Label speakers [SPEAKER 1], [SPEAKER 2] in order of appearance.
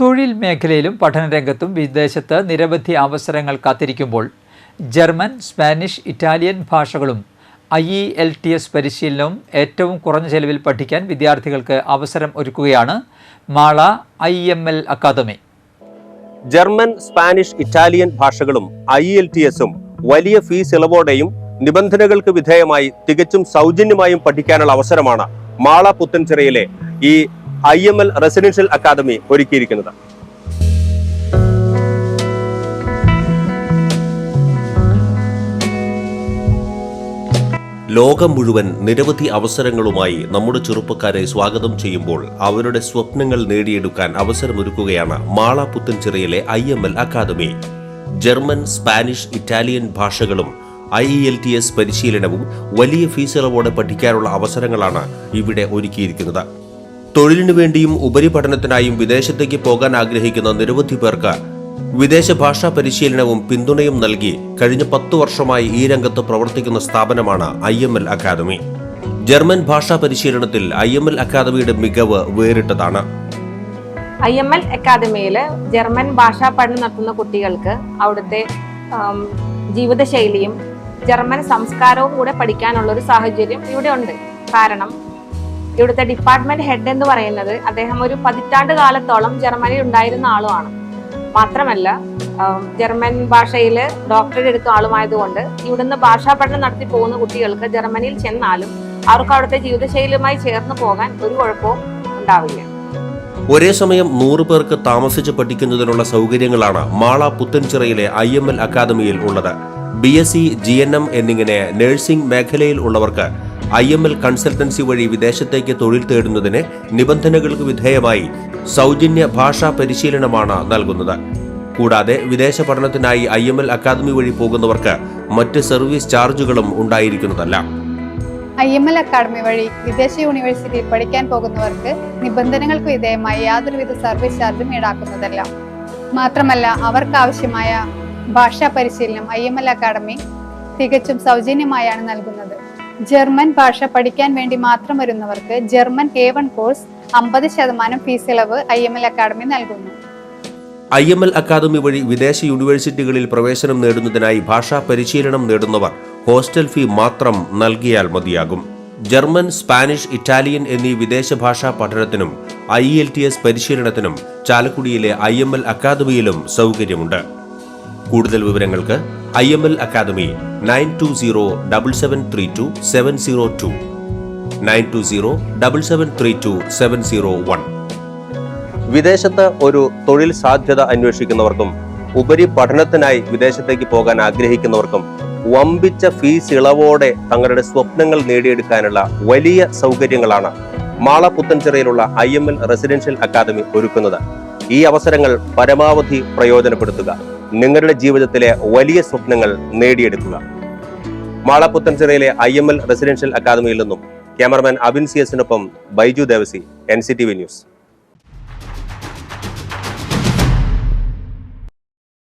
[SPEAKER 1] തൊഴിൽ മേഖലയിലും പഠനരംഗത്തും വിദേശത്ത് നിരവധി അവസരങ്ങൾ കാത്തിരിക്കുമ്പോൾ ജർമ്മൻ സ്പാനിഷ് ഇറ്റാലിയൻ ഭാഷകളും I E L T S പരിശീലനവും ഏറ്റവും കുറഞ്ഞ ചെലവിൽ പഠിക്കാൻ വിദ്യാർത്ഥികൾക്ക് അവസരം ഒരുക്കുകയാണ് Mala I M L academy.
[SPEAKER 2] German Spanish Italian ഭാഷകളും ഐ എൽ ടി എസും വലിയ ഫീസ് ഇളവോടെയും നിബന്ധനകൾക്ക് വിധേയമായി തികച്ചും സൗജന്യമായും പഠിക്കാനുള്ള അവസരമാണ് മാള പുത്തൻചിറയിലെ ഈ I M L residential academy ഒരുക്കിയിരിക്കുന്നത്. ലോകം മുഴുവൻ നിരവധി അവസരങ്ങളുമായി നമ്മുടെ ചെറുപ്പക്കാരെ സ്വാഗതം ചെയ്യുമ്പോൾ അവരുടെ സ്വപ്നങ്ങൾ നേടിയെടുക്കാൻ അവസരമൊരുക്കുകയാണ് Mala പുത്തൻചിറയിലെ I M L academy. German Spanish Italian ഭാഷകളും I E L T S പരിശീലനവും വലിയ ഫീസ് ഇളവോടെ പഠിക്കാനുള്ള അവസരങ്ങളാണ് ഇവിടെ ഒരുക്കിയിരിക്കുന്നത്. തൊഴിലിനു വേണ്ടിയും ഉപരിപഠനത്തിനായും വിദേശത്തേക്ക് പോകാൻ ആഗ്രഹിക്കുന്ന നിരവധി പേർക്ക് വിദേശ ഭാഷാ പരിശീലനവും പിന്തുണയും നൽകി കഴിഞ്ഞ പത്തു വർഷമായി ഈ രംഗത്ത് പ്രവർത്തിക്കുന്ന സ്ഥാപനമാണ് I M L academy. German ഭാഷാ പരിശീലനത്തിൽ ഐ എം എൽ അക്കാദമിയുടെ മികവ് വേറിട്ടതാണ്.
[SPEAKER 3] ഐ എം എൽ അക്കാദമിയിൽ ജർമ്മൻ ഭാഷാ പഠനം നടത്തുന്ന കുട്ടികൾക്ക് അവിടുത്തെ ജീവിതശൈലിയും ജർമ്മൻ സംസ്കാരവും കൂടെ പഠിക്കാനുള്ള ഒരു സാഹചര്യം ഇവിടെ ഉണ്ട്. കാരണം ഇവിടുത്തെ ഡിപ്പാർട്ട്മെന്റ് ഹെഡ് എന്ന് പറയുന്നത് അദ്ദേഹം ഒരു പതിറ്റാണ്ട് കാലത്തോളം ജർമ്മനിയിൽ ഉണ്ടായിരുന്ന ആളുമാണ്. മാത്രമല്ല ജർമ്മൻ ഭാഷയിൽ ഡോക്ടറേറ്റ് എടുത്ത ആളുമായതുകൊണ്ട് ഇവിടുന്ന് ഭാഷാ പഠനം നടത്തി പോകുന്ന കുട്ടികൾക്ക് ജർമ്മനിയിൽ ചെന്നാലും അവർക്ക് അവിടുത്തെ ജീവിതശൈലിയുമായി ചേർന്ന് പോകാൻ ഒരു കുഴപ്പവും ഉണ്ടാവില്ല.
[SPEAKER 2] ഒരേ സമയം നൂറ് പേർക്ക് താമസിച്ച് പഠിക്കുന്നതിനുള്ള സൗകര്യങ്ങളാണ് മാള പുത്തൻചിറയിലെ ഐ എം എൽ അക്കാദമിയിൽ ഉള്ളത്. B S C G N M എന്നിങ്ങനെ നഴ്സിംഗ് മേഖലയിൽ ഉള്ളവർക്ക് ഐ എം എൽ കൺസൾട്ടൻസി വഴി വിദേശത്തേക്ക് തൊഴിൽ തേടുന്നതിന് നിബന്ധനകൾക്ക് വിധേയമായി സൗജന്യ ഭാഷാ പരിശീലനമാണ് നൽകുന്നത്. കൂടാതെ വിദേശ പഠനത്തിനായി ഐ എം എൽ അക്കാദമി വഴി പോകുന്നവർക്ക് മറ്റ് സർവീസ് ചാർജുകളും ഉണ്ടായിരിക്കുന്നതല്ല.
[SPEAKER 4] ഐ എം എൽ അക്കാദമി വഴി വിദേശ യൂണിവേഴ്സിറ്റിയിൽ പഠിക്കാൻ പോകുന്നവർക്ക് നിബന്ധനകൾക്ക് വിധേയമായി യാതൊരുവിധ സർവീസ് ചാർജും ഈടാക്കുന്നതല്ല. മാത്രമല്ല അവർക്ക് ആവശ്യമായ ഭാഷാ പരിശീലനം ഐ എം എൽ അക്കാദമി തികച്ചും സൗജന്യമായാണ് നൽകുന്നത്. ജർമ്മൻ ഭാഷ പഠിക്കാൻ വേണ്ടി മാത്രം വരുന്നവർക്ക് ജർമ്മൻ എ വൺ കോഴ്സ് അമ്പത് ശതമാനം ഫീസ് ഇളവ് ഐ എം എൽ അക്കാദമി നൽകുന്നു.
[SPEAKER 2] ഐ എം എൽ അക്കാദമി വഴി വിദേശ യൂണിവേഴ്സിറ്റികളിൽ പ്രവേശനം നേടുന്നതിനായി ഭാഷാ പരിശീലനം നേടുന്നവർ ഹോസ്റ്റൽ ഫീ മാത്രം നൽകിയാൽ മതിയാകും. ജർമ്മൻ സ്പാനിഷ് ഇറ്റാലിയൻ എന്നീ വിദേശ ഭാഷാ പഠനത്തിനും ഐ എൽ ടി എസ് പരിശീലനത്തിനും ചാലക്കുടിയിലെ ഐ എം എൽ അക്കാദമിയിലും സൗകര്യമുണ്ട്. കൂടുതൽ വിവരങ്ങൾക്ക് I M L academy nine two zero double seven three two seven zero two. Nine two zero double seven three two seven zero one. വിദേശത്ത് ഒരു തൊഴിൽ സാധ്യത അന്വേഷിക്കുന്നവർക്കും ഉപരി പഠനത്തിനായി വിദേശത്തേക്ക് പോകാൻ ആഗ്രഹിക്കുന്നവർക്കും വമ്പിച്ച ഫീസ് ഇളവോടെ തങ്ങളുടെ സ്വപ്നങ്ങൾ നേടിയെടുക്കാനുള്ള വലിയ സൗകര്യങ്ങളാണ് Mala പുത്തൻചിറയിലുള്ള I M L residential academy ഒരുക്കുന്നത്. ഈ അവസരങ്ങൾ പരമാവധി പ്രയോജനപ്പെടുത്തുക. നിങ്ങളുടെ ജീവിതത്തിലെ വലിയ സ്വപ്നങ്ങൾ നേടിയെടുക്കുക. മാള ചിറയിലെ ഐ എം എൽ റെസിഡൻഷ്യൽ അക്കാദമിയിൽ നിന്നും cameraman Abin C എസിനൊപ്പം Baiju Devasi N C T V news.